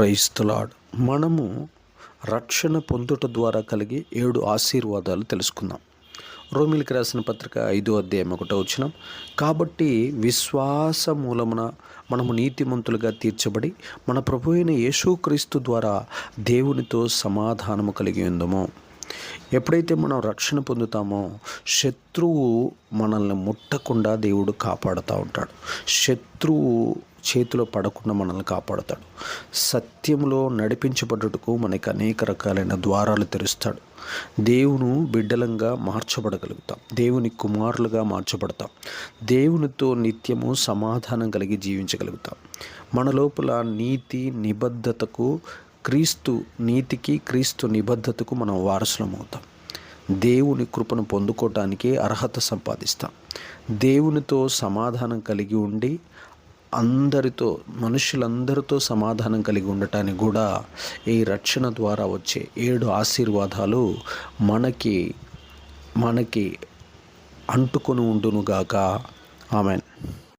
క్రైస్తలాడ్. మనము రక్షణ పొందుట ద్వారా కలిగే ఏడు ఆశీర్వాదాలు తెలుసుకుందాం. రోమిలికి రాసిన పత్రిక ఐదో అధ్యాయం ఒకటో వచ్చిన కాబట్టి విశ్వాస మూలమున మనము నీతిమంతులుగా తీర్చబడి మన ప్రభు అయిన యేసుక్రీస్తు ద్వారా దేవునితో సమాధానము కలిగి ఉందము. ఎప్పుడైతే మనం రక్షణ పొందుతామో శత్రువు మనల్ని ముట్టకుండా దేవుడు కాపాడుతూ ఉంటాడు. శత్రువు చేతిలో పడకుండా మనల్ని కాపాడుతాడు. సత్యంలో నడిపించబడుటకు మనకి అనేక రకాలైన ద్వారాలు తెరుస్తాడు. దేవును బిడ్డలంగా మార్చబడగలుగుతాం. దేవుని కుమారులుగా మార్చబడతాం. దేవునితో నిత్యము సమాధానం కలిగి జీవించగలుగుతాం. మన లోపల నీతి నిబద్ధతకు క్రీస్తు నీతికి క్రీస్తు నిబద్ధతకు మనం వారసులం అవుతాం దేవుని కృపను పొందుకోవటానికి అర్హత సంపాదిస్తాం. దేవునితో సమాధానం కలిగి ఉండి అందరితో మనుషులందరితో సమాధానం కలిగి ఉండటానికి కూడా ఈ రక్షణ ద్వారా వచ్చే ఏడు ఆశీర్వాదాలు మనకి మనకి అంటుకొని ఉండునుగాక. ఆమె